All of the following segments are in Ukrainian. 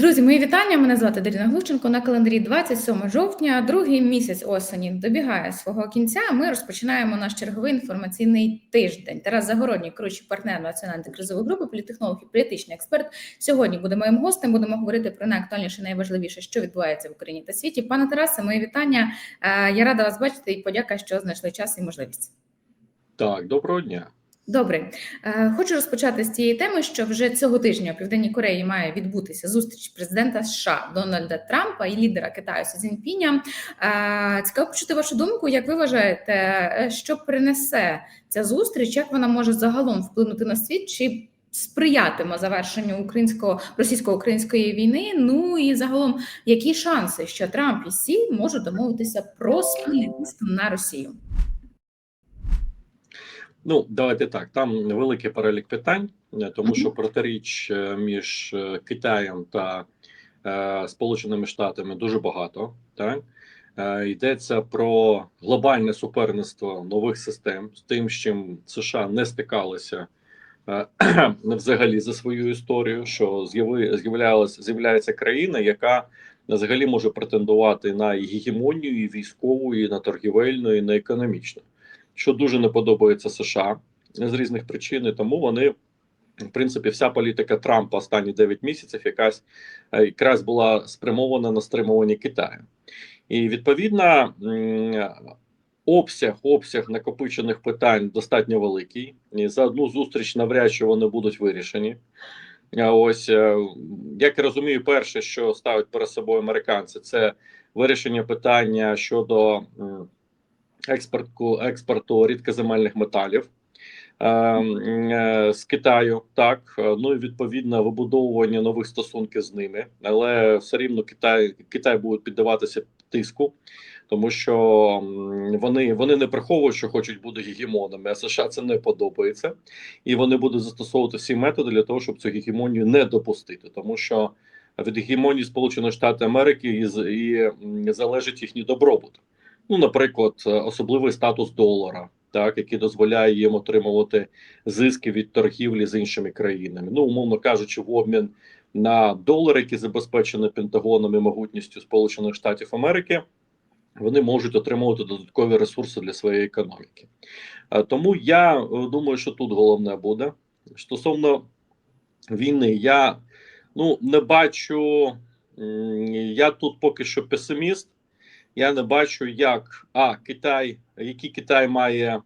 Друзі, мої вітання. Мене звати Дарина Глущенко. На календарі 27 жовтня, другий місяць осені добігає свого кінця. Ми розпочинаємо наш черговий інформаційний тиждень. Тарас Загородній, керуючий партнер національної кризової групи, політехнолог і політичний експерт. Сьогодні буде моїм гостем. Будемо говорити про найактуальніше, найважливіше, що відбувається в Україні та світі. Пане Тарасе, мої вітання. Е, Я рада вас бачити і подяка, що знайшли час і можливість. Так, доброго дня. Добре, Е, хочу розпочати з цієї теми, що вже цього тижня у Південній Кореї має відбутися зустріч президента США Дональда Трампа і лідера Китаю Сі Цзіньпіня. Е, Цікаво почути вашу думку. Як ви вважаєте, е, що принесе ця зустріч? Як вона може загалом вплинути на світ? Чи сприятиме завершенню українсько російсько-української війни? Ну і загалом, які шанси, що Трамп і Сі можуть домовитися про спільний тиск на Росію? Ну, давайте так. Там великий перелік питань, е, тому що протиріч е, між е, Китаєм та е, Сполученими Штатами дуже багато. Так е, йдеться про глобальне суперництво нових систем з тим, з чим США не стикалися е, взагалі за свою історію, що з'являлася з'являється країна, яка взагалі може претендувати на гегемонію, і військову, і на торгівельну, і на економічну. Що дуже не подобається США з різних причин, і тому вони. В принципі, вся політика Трампа останні 9 місяців якась е, якраз була спрямована на стримування Китаю, і відповідно обсяг обсяг накопичених питань достатньо великий. І за одну зустріч навряд чи вони будуть вирішені. Ось е, як я розумію, перше, що ставить перед собою американці, це вирішення питання щодо м, експорту рідкоземельних металів е, е, з Китаю, так. Ну і відповідно вибудовування нових стосунків з ними, але все рівно Китай Китай буде піддаватися тиску, тому що вони вони не приховують, що хочуть бути гегемонами, а США це не подобається, і вони будуть застосовувати всі методи для того, щоб цю гегемонію не допустити, тому що від гегемонії Сполучених Штатів Америки і, і залежить їхній добробут. Ну, наприклад, е, особливий статус долара, так який дозволяє їм отримувати зиски від торгівлі з іншими країнами. Ну, умовно кажучи, в обмін на долари, які забезпечені Пентагоном і могутністю Сполучених Штатів Америки, вони можуть отримувати додаткові ресурси для своєї економіки. Е, Тому я е, думаю, що тут головне буде стосовно війни. Я ну не бачу. Я тут поки що песиміст. Я не бачу, як а Китай, який Китай має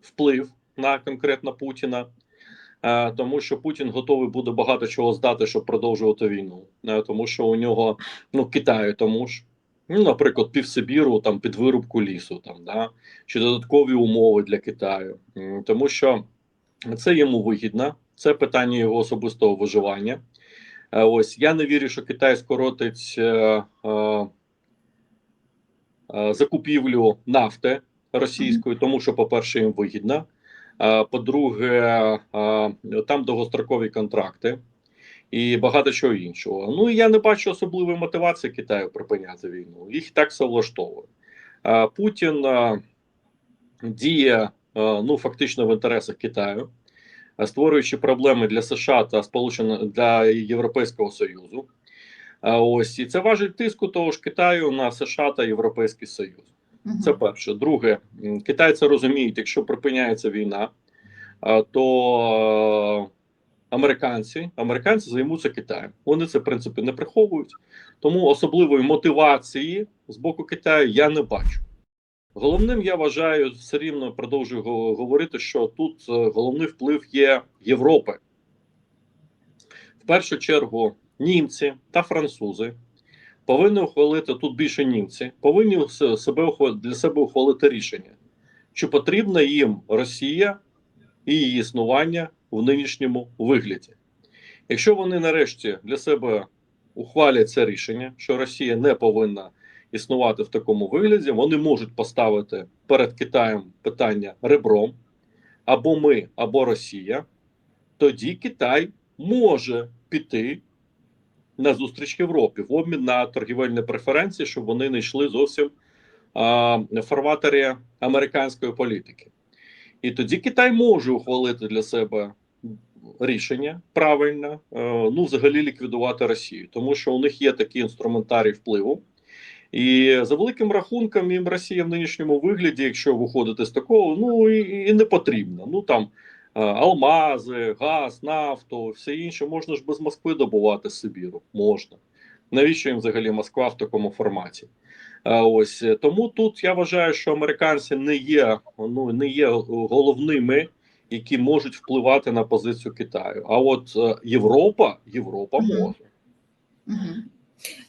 вплив на конкретно Путіна, е, тому що Путін готовий буде багато чого здати, щоб продовжувати війну, е, тому що у нього ну Китаю тому ж. Ну, наприклад, півсибіру там під вирубку лісу, там да чи додаткові умови для Китаю, тому що це йому вигідно, це питання його особистого виживання. Е, Ось я не вірю, що Китай скоротить закупівлю нафти російської, тому що, по-перше, їм вигідно. Е, По-друге, е, там довгострокові контракти і багато чого іншого. Ну і я не бачу особливої мотивації Китаю припиняти війну. Їх так все влаштовує. Е, Путін е, діє е, ну фактично в інтересах Китаю, е, створюючи проблеми для США та Сполучених для Європейського Союзу. Ось і це важить тиску того ж Китаю на США та Європейський Союз. Це перше. Друге, китайці розуміють, якщо припиняється війна, то американці, американці займуться Китаєм. Вони це в принципі не приховують. Тому особливої мотивації з боку Китаю я не бачу. Головним я вважаю все рівно продовжую говорити, що тут е, головний вплив є Європи. В першу чергу німці та французи повинні ухвалити тут більше німці, повинні себе для себе ухвалити рішення, чи потрібна їм Росія і її існування в нинішньому вигляді. Якщо вони нарешті для себе ухвалять це рішення, що Росія не повинна існувати в такому вигляді, вони можуть поставити перед Китаєм питання ребром або ми, або Росія, тоді Китай може піти на зустріч Європі в обмін на торгівельні преференції, щоб вони не йшли зовсім а, фарватері американської політики. І тоді Китай може ухвалити для себе рішення правильне, е, ну взагалі ліквідувати Росію, тому що у них є такий інструментарій впливу. І за великим рахунком їм Росія в нинішньому вигляді, якщо виходити з такого, ну і, і не потрібно. Ну там алмази, газ, нафту, все інше можна ж без Москви добувати з Сибіру. Можна. Навіщо їм взагалі Москва в такому форматі? Е, Ось е, тому тут я вважаю, що американці не є ну не є головними, які можуть впливати на позицію Китаю. А от е, Європа, Європа може. Мгм.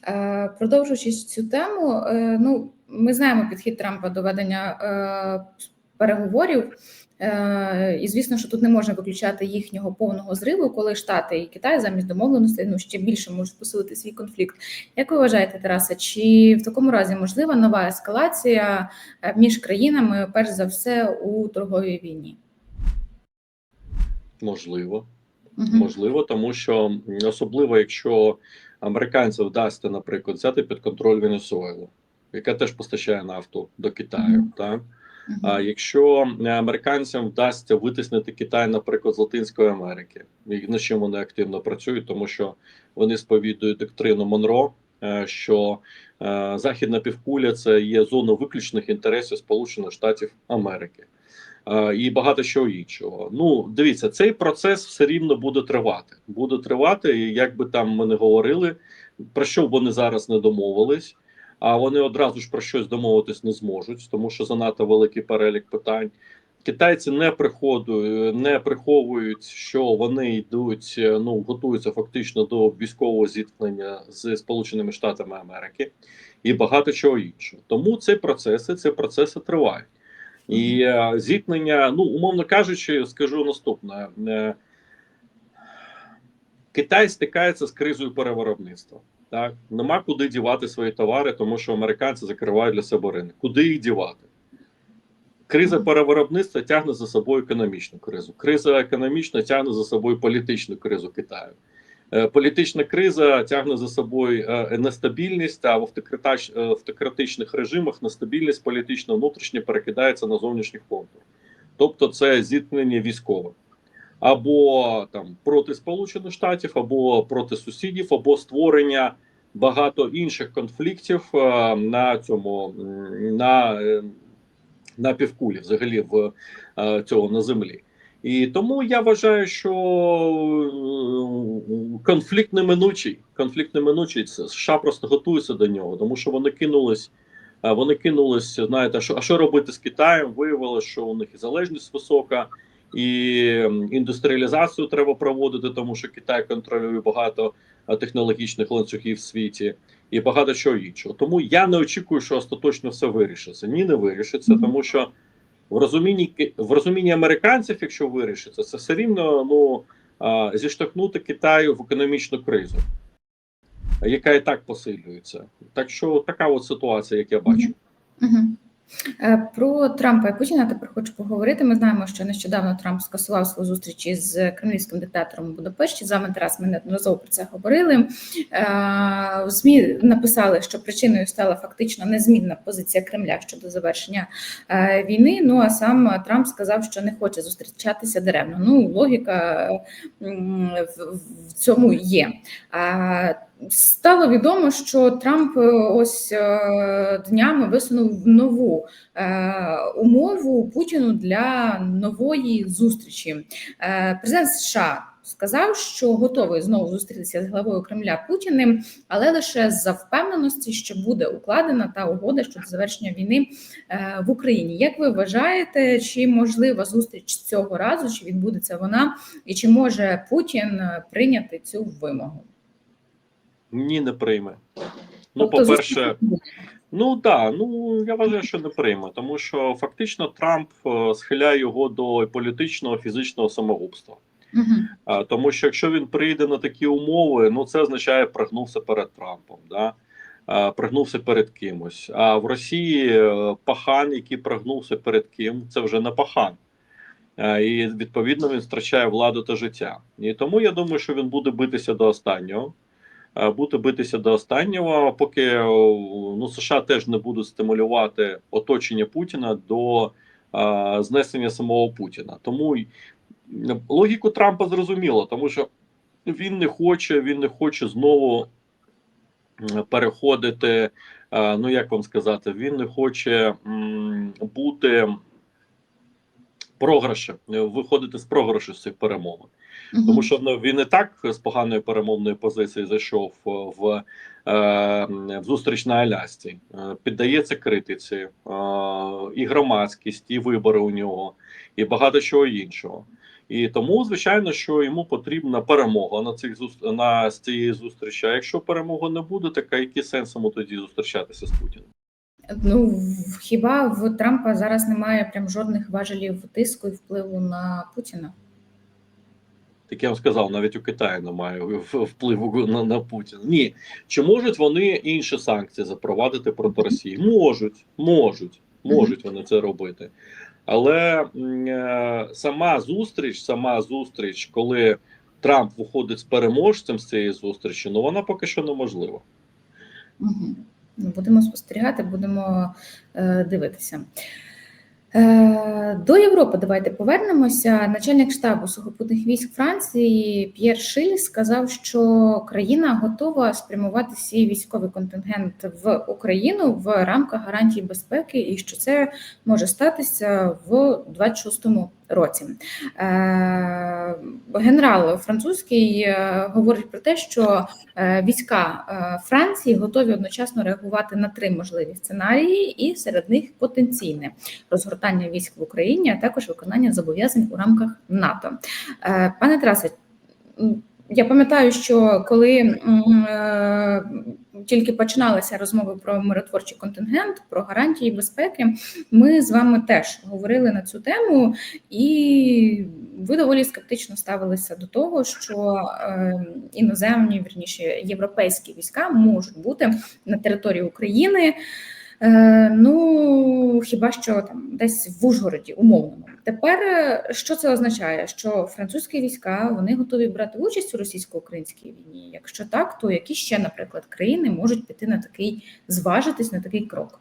Е, Продовжуючи цю тему, е, ну ми знаємо підхід Трампа до ведення е, переговорів. Е, І звісно, що тут не можна виключати їхнього повного зриву, коли Штати і Китай замість домовленостей ну ще більше можуть посилити свій конфлікт. Як ви вважаєте, Тараса? Чи в такому разі можлива нова ескалація е, між країнами, перш за все, у торговій війні? Можливо. Мгм. Можливо, тому що особливо якщо американцям вдасться, наприклад, взяти під контроль Венесуелу, яка теж постачає нафту до Китаю. Мгм. Так? А якщо е, американцям вдасться витиснити Китай, наприклад, з Латинської Америки, і над чим вони активно працюють, тому що вони сповідують доктрину Монро, е, що е, західна півкуля це є зона виключних інтересів Сполучених Штатів Америки. Е, І багато чого іншого. Ну, дивіться, цей процес все рівно буде тривати. Буде тривати, і як би там ми не говорили, про що б вони зараз не домовились, а вони одразу ж про щось домовитись не зможуть, тому що занадто великий перелік питань. Китайці не приходують, не приховують, що вони йдуть, е, ну готуються фактично до військового зіткнення з Сполученими Штатами Америки і багато чого іншого. Тому ці процеси, ці процеси тривають. І е, зіткнення, ну умовно кажучи, скажу наступне: Е, Китай стикається з кризою перевиробництва. Так нема куди дівати свої товари, тому що американці закривають для себе ринок. Куди їх дівати? Криза перевиробництва тягне за собою економічну кризу. Криза економічна тягне за собою політичну кризу Китаю. Е, Політична криза тягне за собою е, нестабільність, а в е, автократичних режимах нестабільність політична внутрішня перекидається на зовнішній контур. Тобто це зіткнення військове або там проти Сполучених Штатів, або проти сусідів, або створення багато інших конфліктів е, на цьому на, е, на півкулі, взагалі в е, цього на землі. І тому я вважаю, що конфлікт неминучий. Конфлікт неминучий. США просто готуються до нього, тому що вони кинулись. Вони кинулись, знаєте, що а що робити з Китаєм? Виявилося, що у них і залежність висока, і індустріалізацію треба проводити, тому що Китай контролює багато е, технологічних ланцюгів в світі і багато чого іншого. Тому я не очікую, що остаточно все вирішиться. Ні, не вирішиться, тому що в розумінні в розумінні американців, якщо вирішиться, це все рівно ну зіштовхнути Китаю в економічну кризу, яка і так посилюється. Так що така от ситуація, як я бачу. Мгм. Е, Про Трампа і Путіна тепер хочу поговорити. Ми знаємо, що нещодавно Трамп скасував свою зустріч із кремлівським диктатором у Будапешті. З вами Тарас, ми неодноразово про це говорили. Е, В ЗМІ написали, що причиною стала фактично незмінна позиція Кремля щодо завершення е, війни. Ну а сам Трамп сказав, що не хоче зустрічатися даремно. Ну, логіка в- в цьому є. Стало відомо, що Трамп е, ось е, днями висунув нову е, умову Путіну для нової зустрічі. Президент США сказав, що готовий знову зустрітися з главою Кремля Путіним, але лише за впевненості, що буде укладена та угода щодо завершення війни в Україні. Як ви вважаєте, чи можлива зустріч цього разу, чи відбудеться вона, і чи може Путін прийняти цю вимогу? Ні, не прийме. Ну, Тобто по-перше, ну так, ну я вважаю, що не прийме, тому що фактично Трамп е, схиляє його до політичного фізичного самогубства. Мгм. А, тому що якщо він прийде на такі умови, ну це означає прогнувся перед Трампом, да? а, прогнувся перед кимось. А в Росії е, пахан, який прогнувся перед ким, це вже не пахан. А, і відповідно він втрачає владу та життя. І тому я думаю, що він буде битися до останнього. А, Буде битися до останнього, поки ну, США теж не будуть стимулювати оточення Путіна до а, знесення самого Путіна. Тому логіку Трампа зрозуміло, тому що він не хоче, він не хоче знову переходити. е, Ну як вам сказати, він не хоче м, бути програшем, е, виходити з програшу з цих перемовин. Тому що ну, він і так з поганої перемовної позиції зайшов е, в, е, в зустріч на Алясці, Е, піддається критиці, і громадськість, і вибори у нього, і багато чого іншого. І тому, звичайно, що йому потрібна перемога на цих на з цієї зустрічі. А якщо перемоги не буде, так а який сенс йому тоді зустрічатися з Путіним? Ну хіба в Трампа зараз немає прям жодних важелів тиску і впливу на Путіна? Так я вам сказав, навіть у Китаї немає впливу на, на Путіна. Ні, чи можуть вони інші санкції запровадити проти Росії? Можуть, можуть, можуть вони це робити. Але е, сама зустріч, сама зустріч, коли Трамп виходить з переможцем з цієї зустрічі, ну вона поки що неможлива. Ну, будемо спостерігати, будемо е, дивитися. Е, до Європи давайте повернемося. Начальник штабу сухопутних військ Франції П'єр Шиль сказав, що країна готова спрямувати свій військовий контингент в Україну в рамках гарантій безпеки, і що це може статися в 26-му році. Е, генерал французький е, говорить про те, що е, війська Франції готові одночасно реагувати на три можливі сценарії, і серед них потенційне розгортання військ в Україні, а також виконання зобов'язань у рамках НАТО. Пане Тарасе, я пам'ятаю, що коли тільки починалися розмови про миротворчий контингент, про гарантії безпеки, ми з вами теж говорили на цю тему, і ви доволі скептично ставилися до того, що е, іноземні, вірніше європейські війська можуть бути на території України. Е, ну хіба що там десь в Ужгороді умовному. Тепер е, що це означає? Що французькі війська вони готові брати участь у російсько-українській війні? Якщо так, то які ще, наприклад, країни можуть піти на такий зважитись на такий крок?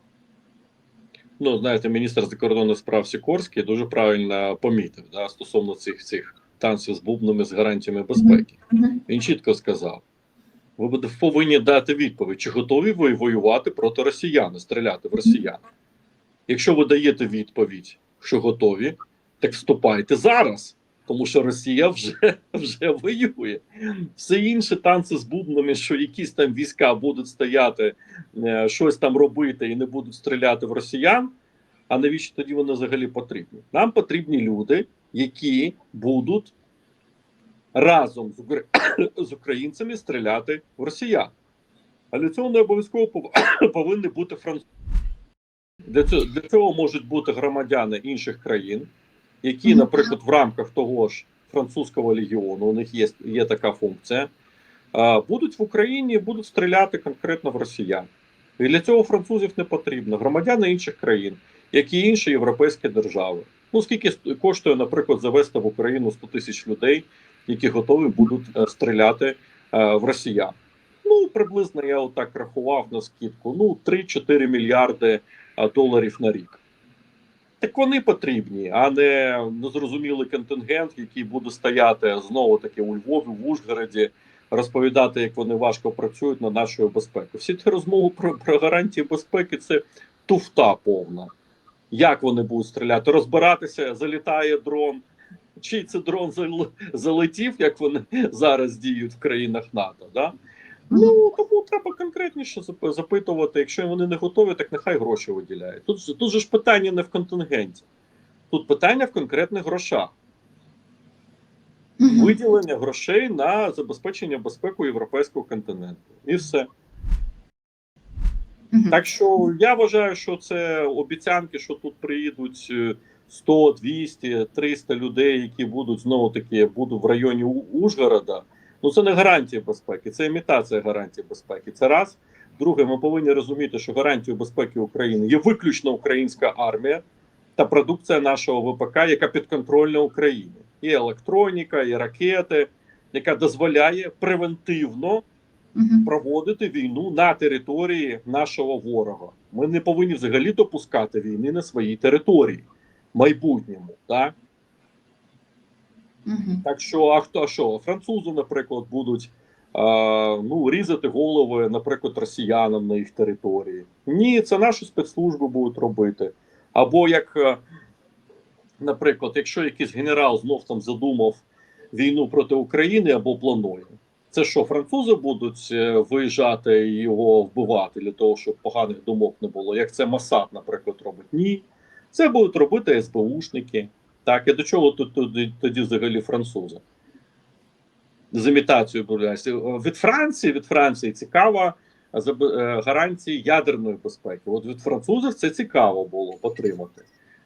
Ну, знаєте, міністр закордонних справ Сікорський дуже правильно помітив да, стосовно цих цих танців з бубнами з гарантіями безпеки. Він чітко сказав: ви повинні дати відповідь, чи готові ви воювати проти росіян, стріляти в росіян. Якщо ви даєте відповідь, що готові, так вступайте зараз, тому що Росія вже, вже воює. Все інше танці з бубнами, що якісь там війська будуть стояти, е, щось там робити і не будуть стріляти в росіян. А навіщо тоді вони взагалі потрібні? Нам потрібні люди, які будуть разом з, укра... з українцями стріляти в росіян. А для цього не обов'язково пов- повинні бути французи. Для цього, для цього можуть бути громадяни інших країн, які, наприклад, в рамках того ж французького легіону, у них є, є така функція, будуть в Україні, будуть стріляти конкретно в росіян. І для цього французів не потрібно. Громадяни інших країн, як і інші європейські держави. Ну скільки коштує, наприклад, завести в Україну 100 тисяч людей, які готові будуть е, стріляти е, в росіян? Ну приблизно я отак рахував на скидку. Ну 3-4 мільярди е, доларів на рік. Так вони потрібні, а не незрозумілий контингент, який буде стояти знову таки у Львові, в Ужгороді, розповідати, як вони важко працюють над нашою безпекою. Всі ті розмови про, про гарантії безпеки це туфта повна. Як вони будуть стріляти? Розбиратися, залітає дрон. Чий це дрон залетів, як вони зараз діють в країнах НАТО? Да? Ну тому треба конкретніше запитувати. Якщо вони не готові, так нехай гроші виділяють. Тут, тут же ж питання не в контингенті, тут питання в конкретних грошах. Виділення грошей на забезпечення безпеки європейського континенту. І все. Так що я вважаю, що це обіцянки, що тут приїдуть е, 100, 200, 300 людей, які будуть знову таки будуть в районі Ужгорода. Ну це не гарантія безпеки, це імітація гарантії безпеки. Це раз. Друге, ми повинні розуміти, що гарантією безпеки України є виключно українська армія та продукція нашого ВПК, яка підконтрольна Україні. І електроніка, і ракети, яка дозволяє превентивно проводити війну на території нашого ворога. Ми не повинні взагалі допускати війни на своїй території майбутньому. Так? Мгм. Так що, а хто а що? Французи, наприклад, будуть а, ну, різати голови, наприклад, росіянам на їх території. Ні, це наші спецслужби будуть робити. Або як, е, наприклад, якщо якийсь генерал знов там задумав війну проти України або планує. Це що, французи будуть е, виїжджати і його вбивати для того, щоб поганих думок не було? Як це Масад, наприклад, робить? Ні. Це будуть робити СБУшники. Так, і до чого тут тоді, тоді взагалі французи? З імітацією боюся. Від Франції, від Франції цікава заб- е, гарантії ядерної безпеки. От від французів це цікаво було отримати.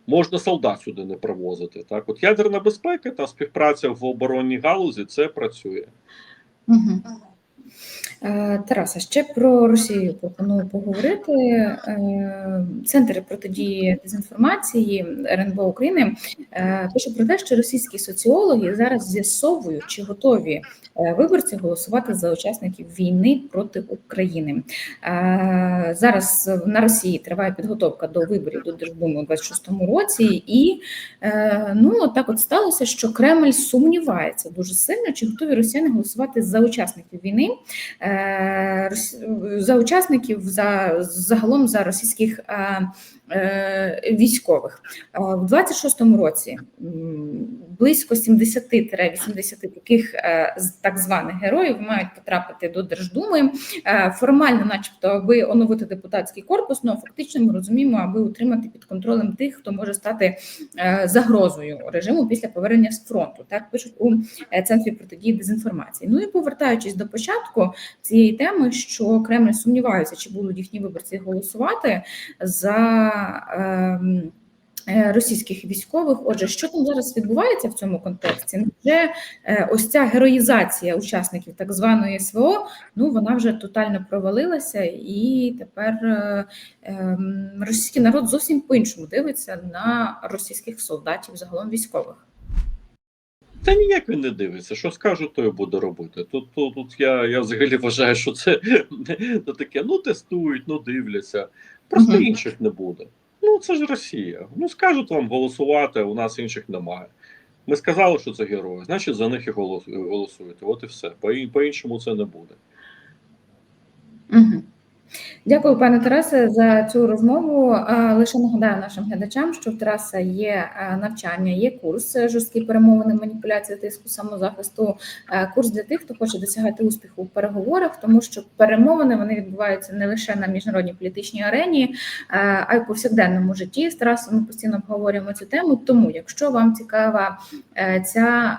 Можна солдат сюди не привозити. Так, от ядерна безпека та співпраця в оборонній галузі це працює. Мгм. Е, Тараса, ще про Росію пропоную поговорити. Е, Центр протидії дезінформації РНБО України е, пише про те, що російські соціологи зараз з'ясовують, чи готові виборці голосувати за учасників війни проти України. Зараз на Росії триває підготовка до виборів до Держдуми у 26-му році, і ну так от сталося, що Кремль сумнівається дуже сильно, чи готові росіяни голосувати за учасників війни, за учасників за загалом за російських е, е, військових. Е, В 26-му році близько 70-80 таких е, так званих героїв мають потрапити до Держдуми. Е, Формально, начебто, аби оновити депутатський корпус, але фактично ми розуміємо, аби утримати під контролем тих, хто може стати е, загрозою режиму після повернення з фронту. Так пишуть у е, центрі протидії дезінформації. Ну і повертаючись до початку цієї теми, що Кремль сумнівається, чи будуть їхні виборці голосувати за. ем, е, Російських військових, отже, що там зараз відбувається в цьому контексті? Невже е, ось ця героїзація учасників так званої СВО, ну вона вже тотально провалилася, і тепер е, ем, російський народ зовсім по-іншому дивиться на російських солдатів, загалом військових. Та ніяк він не дивиться. Що скажу, то і буде робити. Тут, тут, тут я, я взагалі вважаю, що це ну, таке, ну тестують, ну дивляться. Просто Мгм. інших не буде. Ну це ж Росія. Ну скажуть вам голосувати, у нас інших немає. Ми сказали, що це герої, значить за них і голос- голосуєте. От і все. По- По-іншому це не буде. Угу. Дякую, пане Тарасе, за цю розмову. Лише нагадаю нашим глядачам, що в Тараса є навчання, є курс е, жорсткі перемовини, маніпуляції тиску самозахисту. е, Курс для тих, хто хоче досягати успіху в переговорах, тому що перемовини вони відбуваються не лише на міжнародній політичній арені, е, а й у повсякденному житті. З Тарасом ми постійно обговорюємо цю тему. Тому, якщо вам цікава ця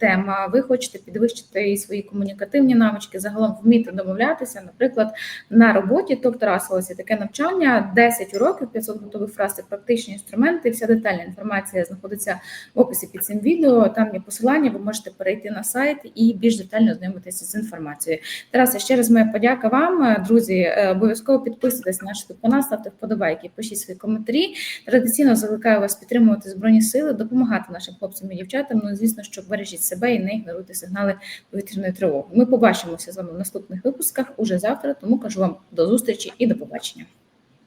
тема, ви хочете підвищити свої комунікативні навички, загалом вміти домовлятися, наприклад, на роботі, то в Тараса ось є таке навчання, 10 уроків, 500 готових фраз, це практичні інструменти. Вся детальна інформація знаходиться в описі під цим відео. Там є посилання, ви можете перейти на сайт і більш детально ознайомитися з інформацією. Тарасе, ще раз моя подяка вам, друзі. е, Обов'язково підписуйтесь на наш канал, ставте вподобайки, пишіть свої коментарі. Традиційно закликаю вас підтримувати збройні сили, допомагати нашим хлопцям і дівчатам. Ну, звісно, що бережіть себе і не ігноруйте сигнали повітряної тривоги. Ми побачимося з вами в наступних випусках уже завтра. Тому кажу вам до зустрічі і до побачення.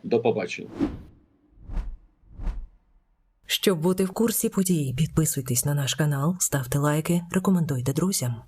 До побачення. Щоб бути в курсі подій, підписуйтесь на наш канал, ставте лайки, рекомендуйте друзям.